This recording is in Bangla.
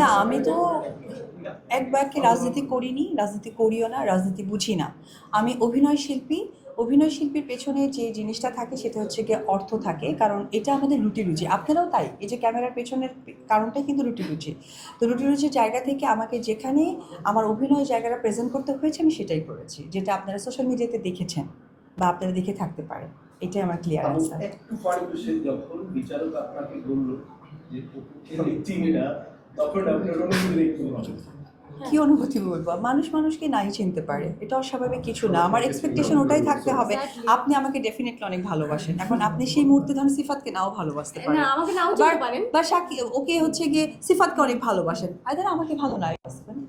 না আমি তো এক বাক্যে রাজনীতি করিনি রাজনীতি করিও না রাজনীতি বুঝি না। আমি অভিনয় শিল্পী অভিনয় শিল্পীর পেছনে যে জিনিসটা থাকে সেটা হচ্ছে গিয়ে অর্থ থাকে কারণ এটা আমাদের রুটি রুচি আপনারাও তাই এই যে ক্যামেরার পেছনের কারণটাই কিন্তু রুটি রুচি তো রুটি রুচির জায়গা থেকে আমাকে যেখানে আমার অভিনয় জায়গাটা প্রেজেন্ট করতে হয়েছে আমি সেটাই করেছি যেটা আপনারা সোশ্যাল মিডিয়াতে দেখেছেন বা আপনারা দেখে থাকতে পারেন। এটাই আমার ক্লিয়ার আনসার যখন বিচারক আপনাকে বলল যে ওকে তখন আপনার অনুভূতি কি অনুভূতি বলব? মানুষ মানুষকে নাই চিনতে পারে। এটা অস্বাভাবিক কিছু না। আমার এক্সপেকটেশন ওটাই থাকতে হবে। আপনি আমাকে ডেফিনেটলি অনেক ভালোবাসেন। এখন আপনি সেই মুহূর্তে ধরেন সিফাতকে নাও ভালোবাসতে পারেন। আমাকে নাও বা- পারেন। বা সাকি ওকে হচ্ছে গিয়ে সিফাতকে অনেক ভালোবাসেন। আইদার আমাকে ভালো না